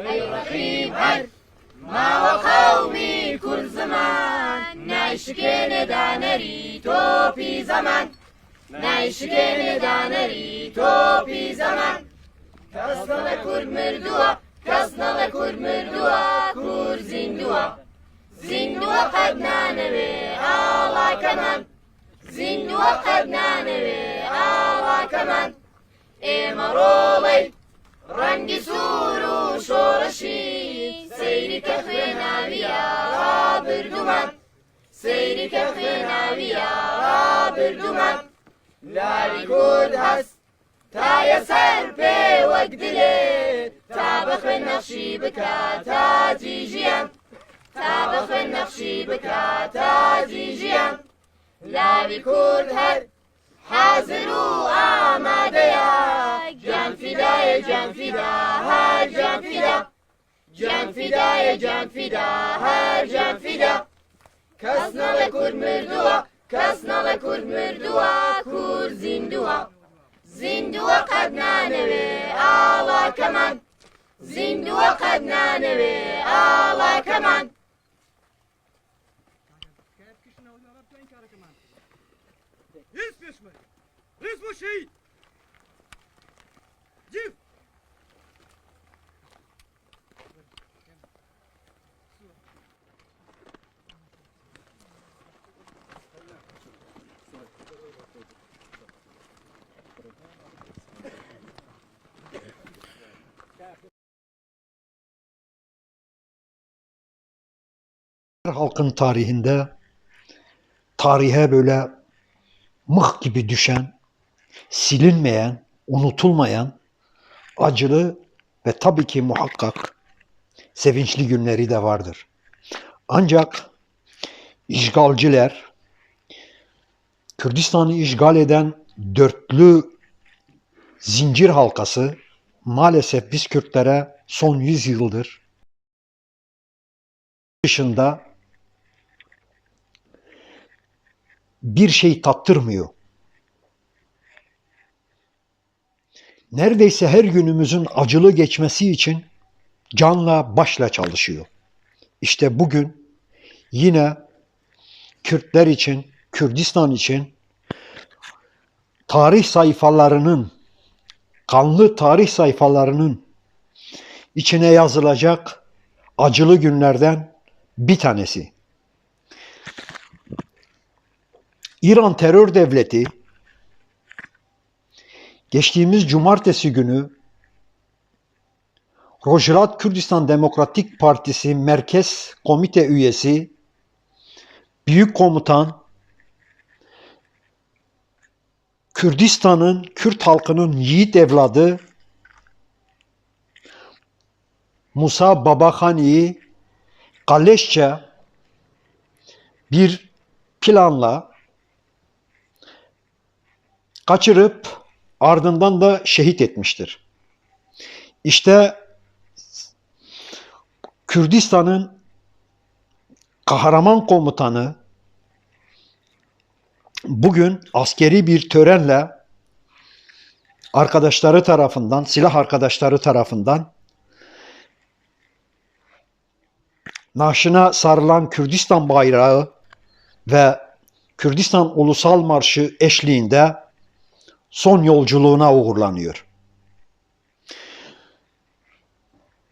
ای رقیب هر ما و قومی کل زمان نشکن دانری توپی زمان نشکن دانری توپی زمان کسنال کرد مردوه کسنال کرد مردوه کور زندوه زندوه قد نانوی آلا کمان زندوه قد نانوی آلا کمان امرولی رنگی سور و باشی سەیری کەخێ ناویە بردومان سەیری کەخێ ناویە بردومان لاری گرد هەست تایە سەر پێوەک دلێ تا بەخێ نەخشی بکە تاجی ژیان تا بەخێ نەخشی بکە تاجی ژیان لاوی کورد هەر حازر و ئامادەیە جان فیدایە جان فیدا هەر جان فیدا can fidaya can fida her can fida Kasnala kur mürdua kasnala kur mürdua kur zindua Zindua kadnane ve ala kaman Zindua kadnane ve ala kaman Есть пешмарь! Разбуши! Див! Dziw! halkın tarihinde tarihe böyle mıh gibi düşen, silinmeyen, unutulmayan, acılı ve tabii ki muhakkak sevinçli günleri de vardır. Ancak işgalciler Kürdistan'ı işgal eden dörtlü zincir halkası maalesef biz Kürtlere son 100 yıldır dışında bir şey tattırmıyor. Neredeyse her günümüzün acılı geçmesi için canla başla çalışıyor. İşte bugün yine Kürtler için, Kürdistan için tarih sayfalarının, kanlı tarih sayfalarının içine yazılacak acılı günlerden bir tanesi. İran terör devleti geçtiğimiz cumartesi günü Rojrat Kürdistan Demokratik Partisi Merkez Komite üyesi Büyük Komutan Kürdistan'ın, Kürt halkının yiğit evladı Musa Babahani'yi kalleşçe bir planla kaçırıp ardından da şehit etmiştir. İşte Kürdistan'ın kahraman komutanı bugün askeri bir törenle arkadaşları tarafından, silah arkadaşları tarafından naaşına sarılan Kürdistan bayrağı ve Kürdistan Ulusal Marşı eşliğinde son yolculuğuna uğurlanıyor.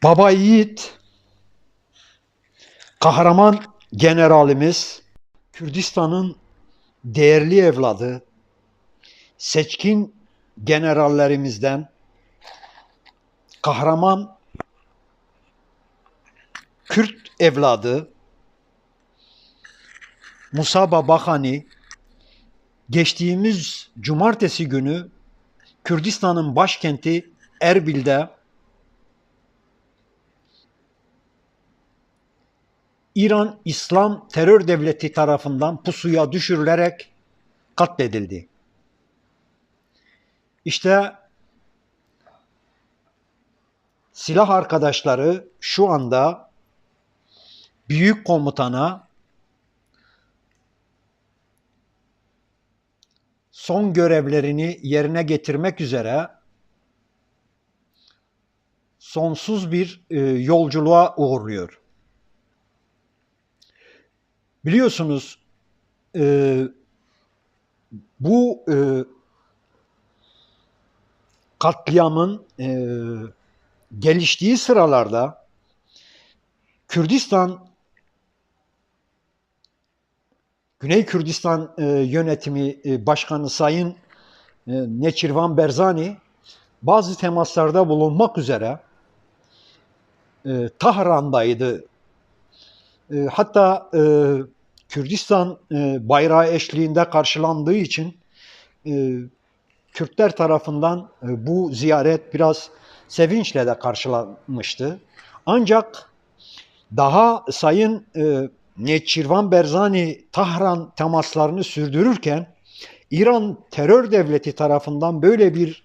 Baba Yiğit, kahraman generalimiz, Kürdistan'ın değerli evladı, seçkin generallerimizden, kahraman Kürt evladı Musa Babahani geçtiğimiz cumartesi günü Kürdistan'ın başkenti Erbil'de İran İslam terör devleti tarafından pusuya düşürülerek katledildi. İşte silah arkadaşları şu anda büyük komutana son görevlerini yerine getirmek üzere sonsuz bir e, yolculuğa uğurluyor. Biliyorsunuz e, bu e, katliamın geliştiği sıralarda Kürdistan Güney Kürdistan e, yönetimi e, başkanı Sayın e, Neçirvan Berzani bazı temaslarda bulunmak üzere e, Tahran'daydı. E, hatta e, Kürdistan e, bayrağı eşliğinde karşılandığı için e, Kürtler tarafından e, bu ziyaret biraz sevinçle de karşılanmıştı. Ancak daha Sayın e, Neçirvan Berzani Tahran temaslarını sürdürürken İran terör devleti tarafından böyle bir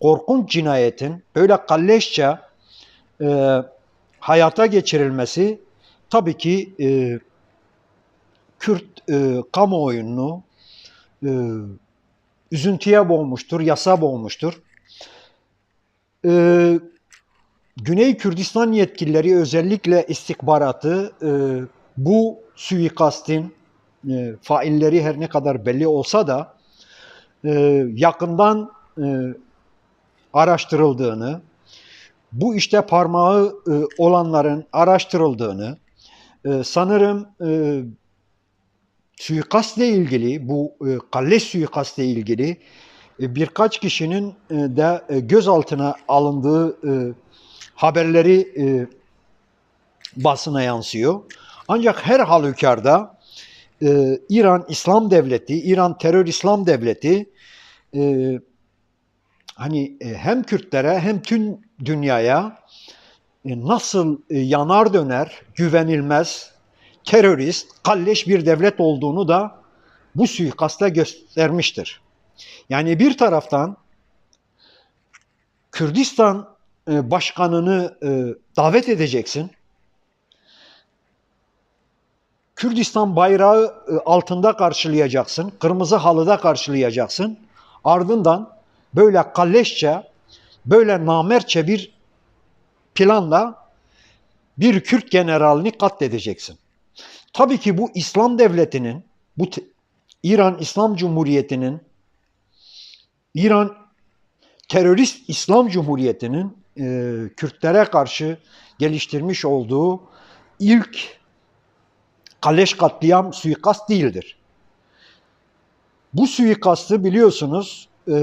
korkunç cinayetin böyle kalleşçe e, hayata geçirilmesi tabii ki e, Kürt e, kamuoyunu e, üzüntüye boğmuştur, yasa boğmuştur. E, Güney Kürdistan yetkilileri özellikle istihbaratı e, bu suikastin e, failleri her ne kadar belli olsa da e, yakından e, araştırıldığını, bu işte parmağı e, olanların araştırıldığını, e, sanırım e, suikastla ilgili, bu e, kalleş suikastla ilgili e, birkaç kişinin e, de e, gözaltına alındığı e, haberleri e, basına yansıyor. Ancak her halükarda e, İran İslam Devleti, İran Terör İslam Devleti e, hani e, hem Kürtlere hem tüm dünyaya e, nasıl e, yanar döner, güvenilmez, terörist, kalleş bir devlet olduğunu da bu suikasta göstermiştir. Yani bir taraftan Kürdistan e, başkanını e, davet edeceksin. Kürdistan bayrağı e, altında karşılayacaksın. Kırmızı halıda karşılayacaksın. Ardından böyle kalleşçe, böyle namerçe bir planla bir Kürt generalini katledeceksin. Tabii ki bu İslam devletinin, bu İran İslam Cumhuriyeti'nin, İran terörist İslam Cumhuriyeti'nin e, Kürtlere karşı geliştirmiş olduğu ilk Kaleş katliam suikast değildir. Bu suikastı biliyorsunuz e,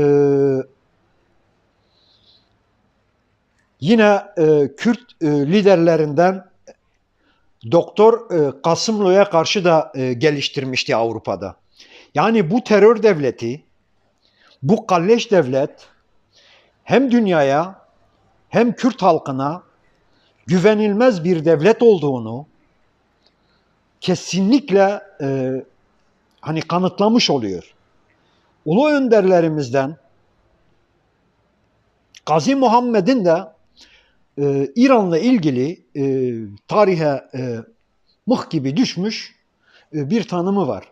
yine e, Kürt e, liderlerinden Doktor e, Kasımlı'ya karşı da e, geliştirmişti Avrupa'da. Yani bu terör devleti, bu kalleş devlet hem dünyaya hem Kürt halkına güvenilmez bir devlet olduğunu kesinlikle e, hani kanıtlamış oluyor. Ulu önderlerimizden Gazi Muhammed'in de e, İran'la ilgili e, tarihe e, mıh gibi düşmüş e, bir tanımı var.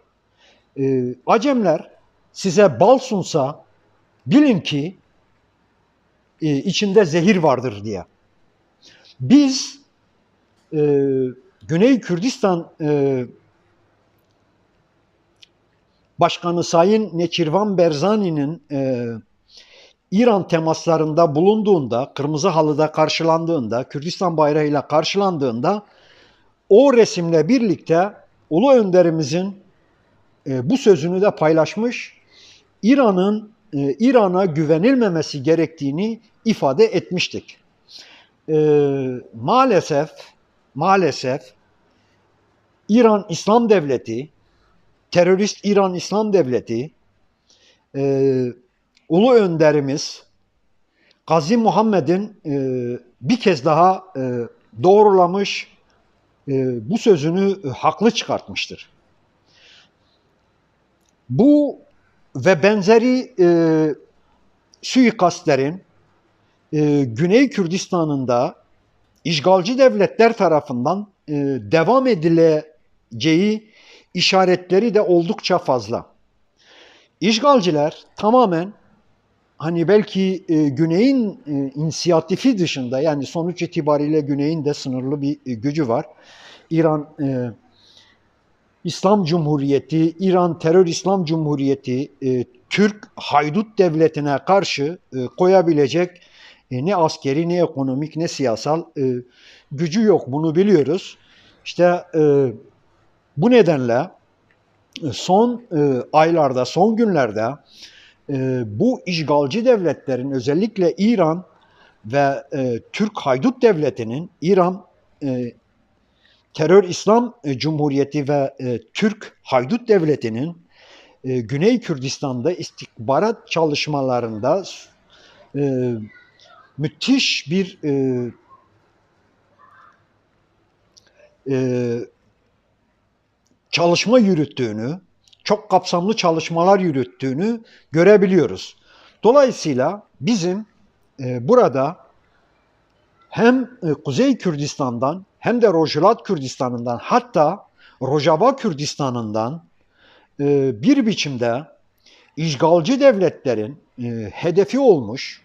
E, Acemler size bal sunsa bilin ki e, içinde zehir vardır diye. Biz e, Güney Kürdistan e, Başkanı Sayın Neçirvan Berzani'nin e, İran temaslarında bulunduğunda, kırmızı halıda karşılandığında, Kürdistan bayrağıyla karşılandığında o resimle birlikte Ulu Önderimizin e, bu sözünü de paylaşmış. İran'ın e, İran'a güvenilmemesi gerektiğini ifade etmiştik. E, maalesef maalesef İran İslam Devleti, terörist İran İslam Devleti, e, ulu önderimiz Gazi Muhammed'in e, bir kez daha e, doğrulamış, e, bu sözünü e, haklı çıkartmıştır. Bu ve benzeri e, suikastlerin e, Güney Kürdistan'ın da işgalci devletler tarafından e, devam edileceği işaretleri de oldukça fazla. İşgalciler tamamen hani belki e, Güney'in e, inisiyatifi dışında yani sonuç itibariyle Güney'in de sınırlı bir e, gücü var. İran e, İslam Cumhuriyeti, İran Terör İslam Cumhuriyeti e, Türk haydut devletine karşı e, koyabilecek e, ne askeri ne ekonomik ne siyasal e, gücü yok. Bunu biliyoruz. İşte e, bu nedenle e, son e, aylarda, son günlerde e, bu işgalci devletlerin özellikle İran ve e, Türk haydut devletinin İran e, Terör İslam e, Cumhuriyeti ve e, Türk haydut devletinin e, Güney Kürdistan'da istihbarat çalışmalarında e, müthiş bir e, e, çalışma yürüttüğünü, çok kapsamlı çalışmalar yürüttüğünü görebiliyoruz. Dolayısıyla bizim e, burada hem e, Kuzey Kürdistan'dan hem de Rojava Kürdistan'ından hatta Rojava Kürdistan'ından e, bir biçimde işgalci devletlerin hedefi olmuş,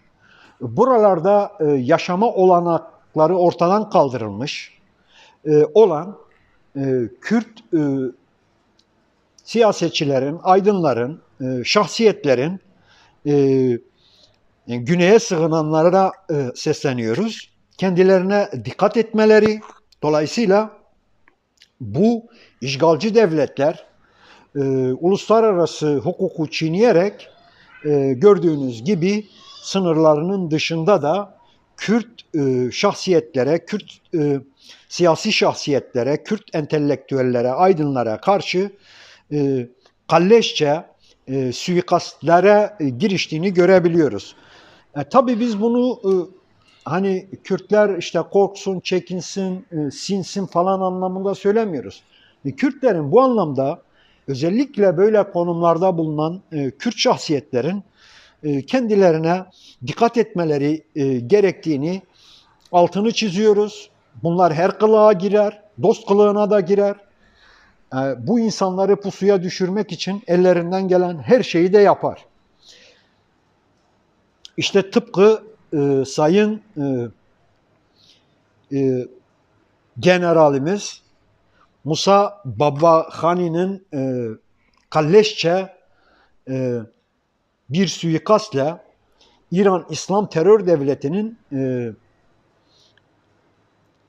buralarda yaşama olanakları ortadan kaldırılmış olan Kürt siyasetçilerin, aydınların, e, şahsiyetlerin e, güneye sığınanlara e, sesleniyoruz. Kendilerine dikkat etmeleri, dolayısıyla bu işgalci devletler uluslararası hukuku çiğneyerek gördüğünüz gibi sınırlarının dışında da Kürt şahsiyetlere, Kürt siyasi şahsiyetlere, Kürt entelektüellere, aydınlara karşı e, kalleşçe e, suikastlere e, giriştiğini görebiliyoruz. E, tabii biz bunu e, hani Kürtler işte korksun, çekinsin, e, sinsin falan anlamında söylemiyoruz. E, Kürtlerin bu anlamda özellikle böyle konumlarda bulunan e, Kürt şahsiyetlerin e, kendilerine dikkat etmeleri e, gerektiğini altını çiziyoruz. Bunlar her kılığa girer, dost kılığına da girer. Bu insanları pusuya düşürmek için ellerinden gelen her şeyi de yapar. İşte tıpkı e, Sayın e, e, Generalimiz Musa Babahani'nin e, kalleşçe e, bir suikastla İran İslam Terör Devleti'nin e,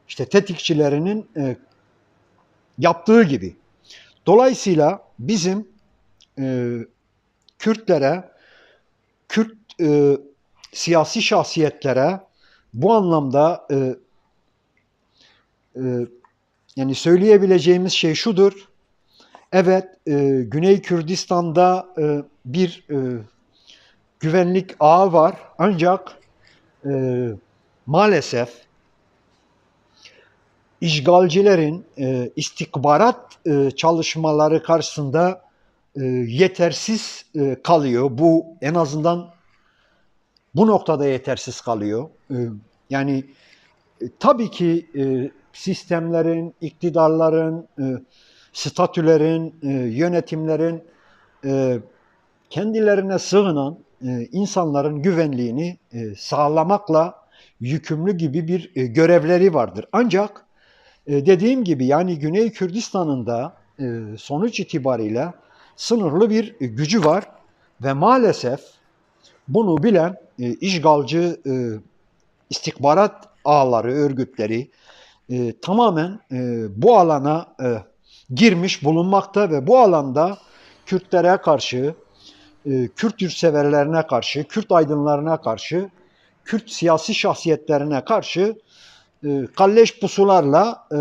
işte tetikçilerinin e, yaptığı gibi. Dolayısıyla bizim e, Kürtlere, Kürt e, siyasi şahsiyetlere bu anlamda e, e, yani söyleyebileceğimiz şey şudur. Evet, e, Güney Kürdistan'da e, bir e, güvenlik ağı var ancak e, maalesef işgalcilerin e, istihbarat e, çalışmaları karşısında e, yetersiz e, kalıyor. Bu en azından bu noktada yetersiz kalıyor. E, yani e, tabii ki e, sistemlerin, iktidarların, e, statülerin, e, yönetimlerin e, kendilerine sığınan e, insanların güvenliğini e, sağlamakla yükümlü gibi bir e, görevleri vardır. Ancak e, dediğim gibi yani Güney Kürdistan'ın da e, sonuç itibariyle sınırlı bir gücü var ve maalesef bunu bilen e, işgalci e, istihbarat ağları, örgütleri e, tamamen e, bu alana girmiş bulunmakta ve bu alanda Kürtlere karşı, e, Kürt yurtseverlerine karşı, Kürt aydınlarına karşı, Kürt siyasi şahsiyetlerine karşı e, kalleş pusularla e,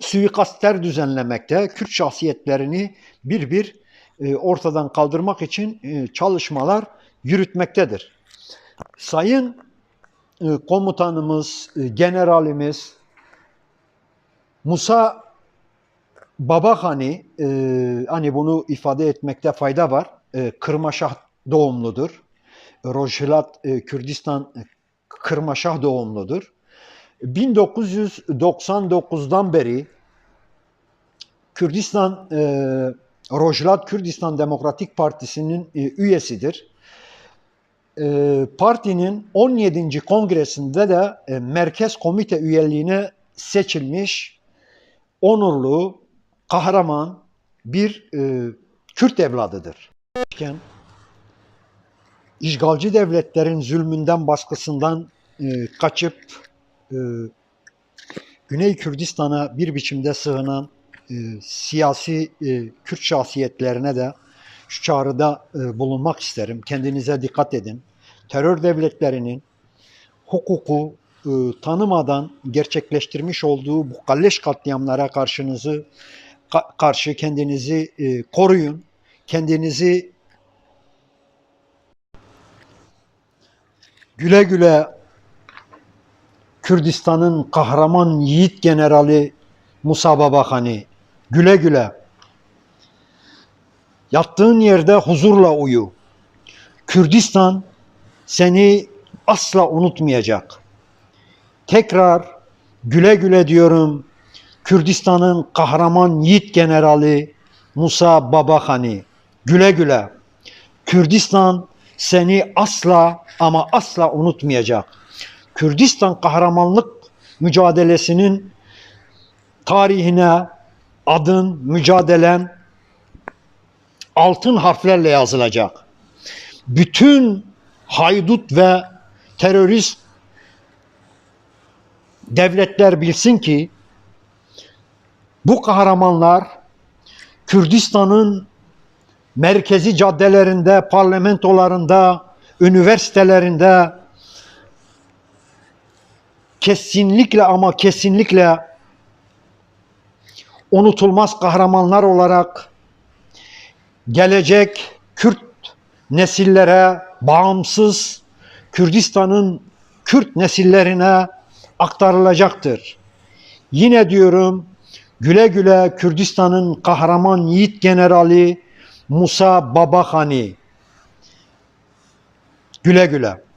suikastler düzenlemekte, Kürt şahsiyetlerini bir bir e, ortadan kaldırmak için e, çalışmalar yürütmektedir. Sayın e, komutanımız, e, generalimiz Musa Babahani, e, hani bunu ifade etmekte fayda var, e, Kırmaşah doğumludur. Rojhilat e, Kürdistan e, Kırmaşah doğumludur. 1999'dan beri Kürdistan e, Rojhilat Kürdistan Demokratik Partisi'nin e, üyesidir. e, partinin 17. kongresinde de e, merkez komite üyeliğine seçilmiş onurlu, kahraman bir e, Kürt evladıdır. İşgalci devletlerin zulmünden, baskısından e, kaçıp e, Güney Kürdistan'a bir biçimde sığınan e, siyasi e, Kürt şahsiyetlerine de şu çağrıda e, bulunmak isterim. Kendinize dikkat edin. Terör devletlerinin hukuku e, tanımadan gerçekleştirmiş olduğu bu kalleş katliamlara karşınızı ka- karşı kendinizi e, koruyun. Kendinizi güle güle Kürdistan'ın kahraman yiğit generali Musa Babakani güle güle yattığın yerde huzurla uyu. Kürdistan seni asla unutmayacak. Tekrar güle güle diyorum Kürdistan'ın kahraman yiğit generali Musa Babakani güle güle. Kürdistan seni asla ama asla unutmayacak. Kürdistan kahramanlık mücadelesinin tarihine adın, mücadelen altın harflerle yazılacak. Bütün haydut ve terörist devletler bilsin ki bu kahramanlar Kürdistan'ın merkezi caddelerinde, parlamentolarında, üniversitelerinde kesinlikle ama kesinlikle unutulmaz kahramanlar olarak gelecek Kürt nesillere bağımsız Kürdistan'ın Kürt nesillerine aktarılacaktır. Yine diyorum güle güle Kürdistan'ın kahraman yiğit generali Musa Babahani. Güle güle.